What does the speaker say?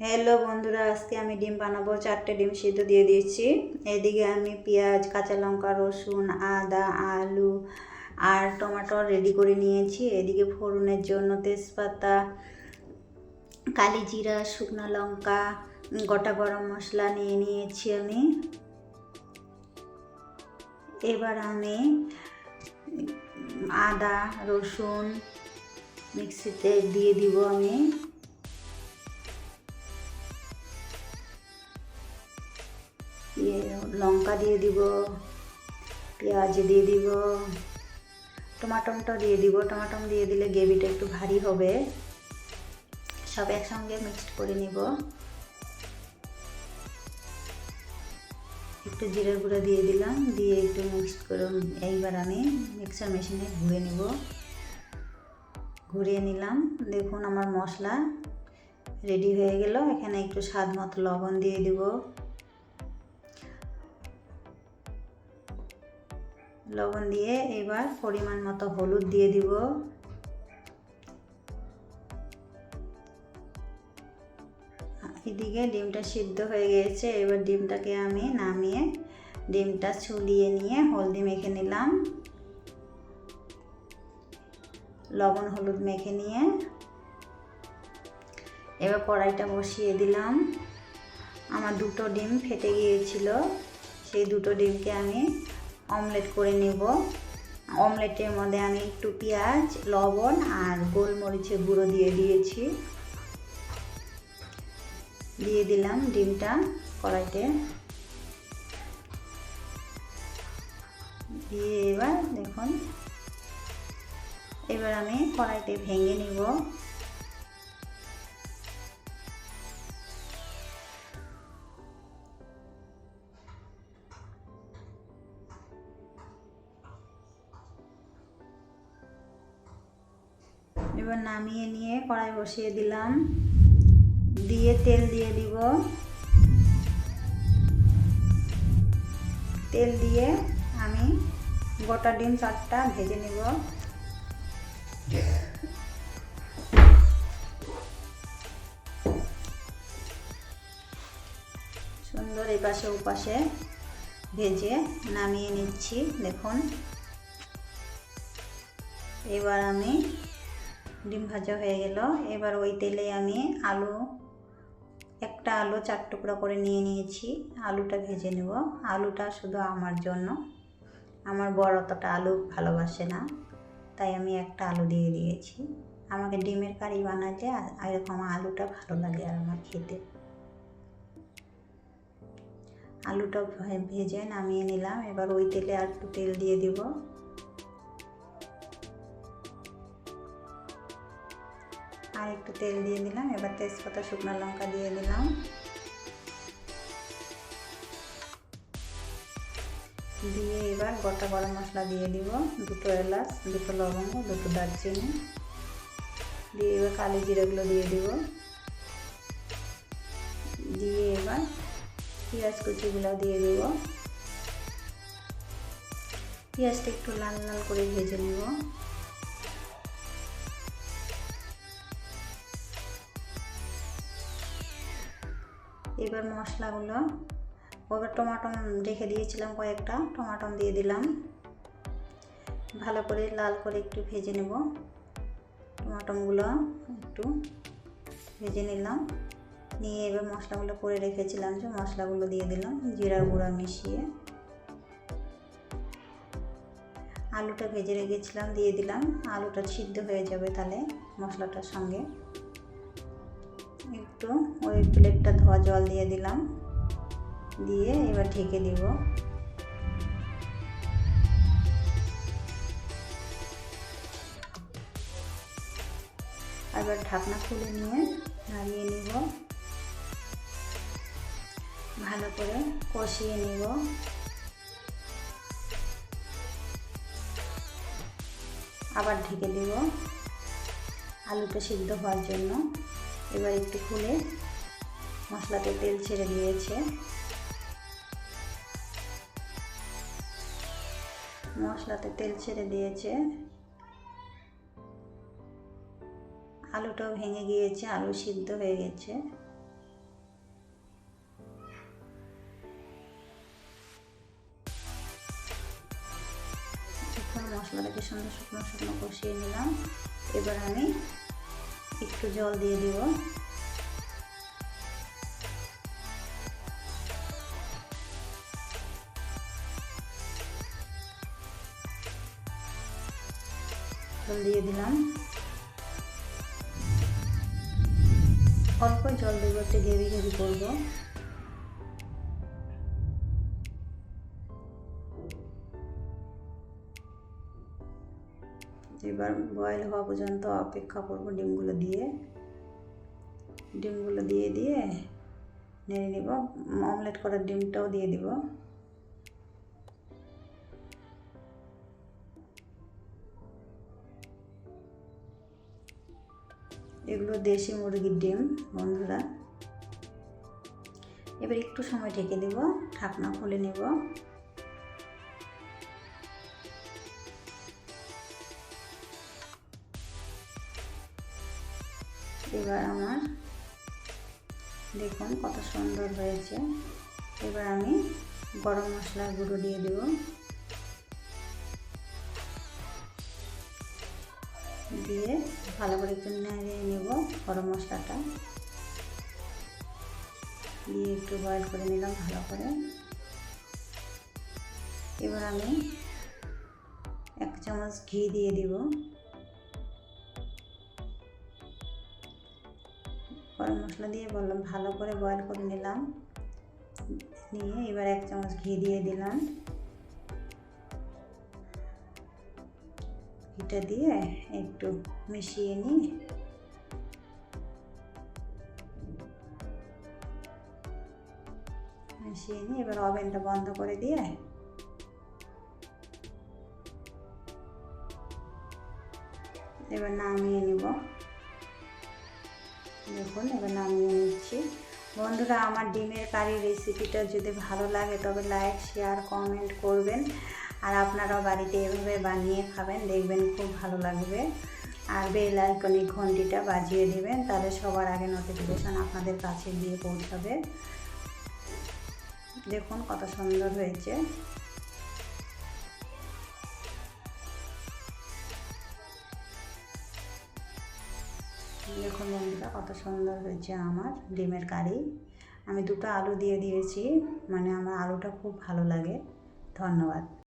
Hello বন্ধুরা, আজকে আমি ডিম বানাবো। চারটে ডিম সিদ্ধ দিয়ে দিয়েছি। এদিকে আমি পেঁয়াজ, কাঁচা লঙ্কা, রসুন, আদা, আলু আর টমেটো রেডি করে নিয়েছি। এদিকে ফোড়নের জন্য তেজপাতা, কালি জিরা, শুকনো লঙ্কা, গোটা গরম মশলা নিয়ে নিয়েছি আমি। এবার আমি আদা, রসুন মিক্সিতে দিয়ে দিব আমি। লঙ্কা দিয়ে দিব, পেঁয়াজ দিয়ে দিব টমাটমটা দিয়ে দিব। টমাটম দিয়ে দিলে গ্রেভিটা একটু ভারী হবে। সব একসঙ্গে মিক্সড করে নিব। একটু জিরের গুঁড়ো দিয়ে দিলাম, দিয়ে একটু মিক্সড করে এইবার আমি মিক্সার মেশিনে ঘুরে নিব। ঘুরিয়ে নিলাম। দেখুন আমার মশলা রেডি হয়ে গেল। এখানে একটু স্বাদ মতো লবণ দিয়ে দিব। লবণ দিয়ে এবার পরিমাণ মতো হলুদ দিয়ে দিব। এদিকে ডিমটা সিদ্ধ হয়ে গিয়েছে এবার ডিমটাকে আমি নামিয়ে ডিমটা ছুলিয়ে নিয়ে হলদি মেখে নিলাম। লবণ, হলুদ মেখে নিয়ে এবার কড়াইটা বসিয়ে দিলাম। আমার দুটো ডিম ফেটে গিয়েছিল, সেই দুটো ডিমকে আমি অমলেট করে নেব। অমলেটের মধ্যে আমি একটু পেঁয়াজ, লবণ আর গোলমরিচের গুঁড়ো দিয়ে দিয়েছি। দিয়ে দিলাম ডিমটা কড়াইতে। দিয়ে এবার দেখুন, এবার আমি কড়াইতে ভেঙে নিব। এবার নামিয়ে নিয়ে কড়াই বসিয়ে দিলাম। দিয়ে তেল দিয়ে দিব। তেল দিয়ে আমি গোটা ডিম চারটা ভেজে নিব। সুন্দর এই পাশে ওপাশে ভেজে নামিয়ে নিচ্ছি, দেখুন। এবার আমি ডিম ভাজা হয়ে গেল। এবার ওই তেলে আমি আলু, একটা আলু চার টুকরো করে নিয়ে নিয়েছি। আলুটা ভেজে নেব। আলুটা শুধু আমার জন্য। আমার বড় অতটা আলু ভালোবাসে না, তাই আমি একটা আলু দিয়ে দিয়েছি। আমাকে ডিমের কারি বানাতে এরকম আলুটা ভালো লাগে আর আমার খেতে। আলুটা ভেজে নামিয়ে নিলাম। এবার ওই তেলে আর একটু তেল দিয়ে দিব। আর একটু তেল দিয়ে দিলাম। এবার তেজপাতা, শুকনো লঙ্কা দিয়ে দিলাম। দিয়ে এবার গোটা গরম মশলা দিয়ে দিব। দুটো এলাচ, দুটো লবঙ্গ, দুটো দারচিনি। দিয়ে এবার কালি জিরেগুলো দিয়ে দিব। দিয়ে এবার পেঁয়াজ কুচিগুলো দিয়ে দিব। পেঁয়াজটা একটু লাল লাল করে ভেজে নেব। এবার মশলাগুলো ওবার টমাটম রেখে দিয়েছিলাম কয়েকটা টমাটম দিয়ে দিলাম। ভালো করে লাল করে একটু ভেজে নেব। টমাটমগুলো একটু ভেজে নিলাম। নিয়ে এবার মশলাগুলো করে রেখেছিলাম, যে মশলাগুলো দিয়ে দিলাম জিরা গুঁড়া মিশিয়ে। আলুটা ভেজে রেখেছিলাম, দিয়ে দিলাম। আলুটা সিদ্ধ হয়ে যাবে তাহলে মশলাটার সঙ্গে। একটু ওই প্লেটটা ধোয়া জল দিয়ে দিলাম। দিয়ে এবার ঢেকে দিব। এবার ঢাকনা খুলে নিয়ে নামিয়ে নিব। ভালো করে কষিয়ে নিব। আবার ঢেকে দেব। আলুটা সিদ্ধ হওয়ার জন্য। এবার একটু খুলে মশলাতে তেল ছেড়ে দিয়েছে। মশলাতে তেল ছেড়ে দিয়েছে। আলুটাও ভেঙে গিয়েছে, আলু সিদ্ধ হয়ে গেছে। মশলাটাকে সুন্দর শুকনো শুকনো কষিয়ে নিলাম। এবার আমি একটু জল দিয়ে দিব। জল দিয়ে দিলাম। অল্প জল দেবো একটু গ্রেভি গ্রেভি করব। এবার বয়েল হওয়া পর্যন্ত অপেক্ষা করব ডিমগুলো দিয়ে। ডিমগুলো দিয়ে দিয়ে নেড়ে নিব। অমলেট করার ডিমটাও দিয়ে দিব। এগুলো দেশি মুরগির ডিম, বন্ধুরা। এবার একটু সময় ঢেকে দেব, ঢাকনা খুলে নেব। এবার আমার, দেখুন কত সুন্দর হয়েছে। এবার আমি গরম মশলার গুঁড়ো দিয়ে দেব। দিয়ে ভালো করে একটু নাড়িয়ে নেব গরম মশলাটা। দিয়ে একটু বয়েল করে নিলাম ভালো করে। এবার আমি এক চামচ ঘি দিয়ে দিব। গরম মশলা দিয়ে বললাম, ভালো করে বয়েল করে নিলাম। নিয়ে এবার এক চামচ ঘি দিয়ে দিলাম। ঘিটা দিয়ে একটু মিশিয়ে নিই মিশিয়ে নিই এবার ওভেনটা বন্ধ করে দিয়ে এবার নামিয়ে নেব। দেখুন, এবার নামিয়ে নিচ্ছি। বন্ধুরা, আমার ডিমের কারি রেসিপিটা যদি ভালো লাগে, তবে লাইক শেয়ার কমেন্ট করবেন। আর আপনারাও বাড়িতে এভাবে বানিয়ে খাবেন, দেখবেন খুব ভালো লাগবে। আর বেল আইকনিক ঘন্টিটা বাজিয়ে দেবেন, তাহলে সবার আগে নোটিফিকেশান আপনাদের কাছে গিয়ে পৌঁছাবে। দেখুন কত সুন্দর হয়েছে। দেখুন বন্ধুরা কত সুন্দর হয়েছে আমার ডিমের কারি, আমি দুটো আলু দিয়ে দিয়েছি মানে আমার আলুটা খুব ভালো লাগে। ধন্যবাদ।